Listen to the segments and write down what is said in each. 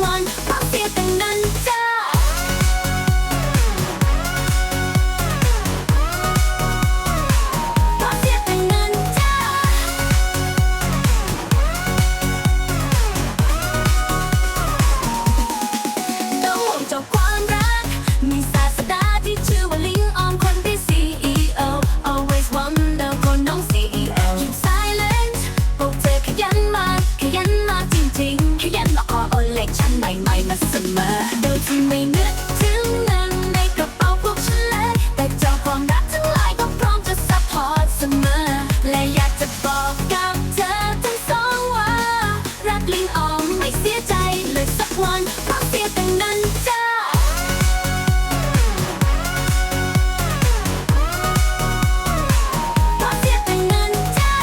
climb. ลิงออมไม่เสียใจเลยสักวันเพาะเสียตั้งนั้นจ้าเพาะเสียตั้งนั้นจ้า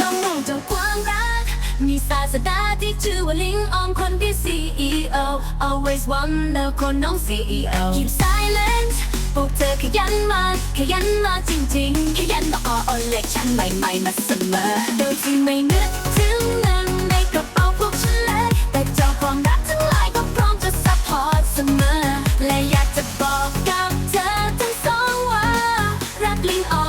ต้องมองจากความรัก มีศาสดาที่ชื่อว่าลิงออมคนที่ CEO always wonder ล้วคนอง CEO กีบสา ยันมากขยันมากจริงๆ ขยันต่อออเล็กชันใหม่ๆมาเสมอ โดยที่ไม่นึกถึงเงินในกระเป๋าพวกฉันเลย แต่เจ้าความรักทั้งหลายก็พร้อมจะซัพพอร์ตเสมอ และอยากจะบอกกับเธอทั้งสองว่า รักลิงออ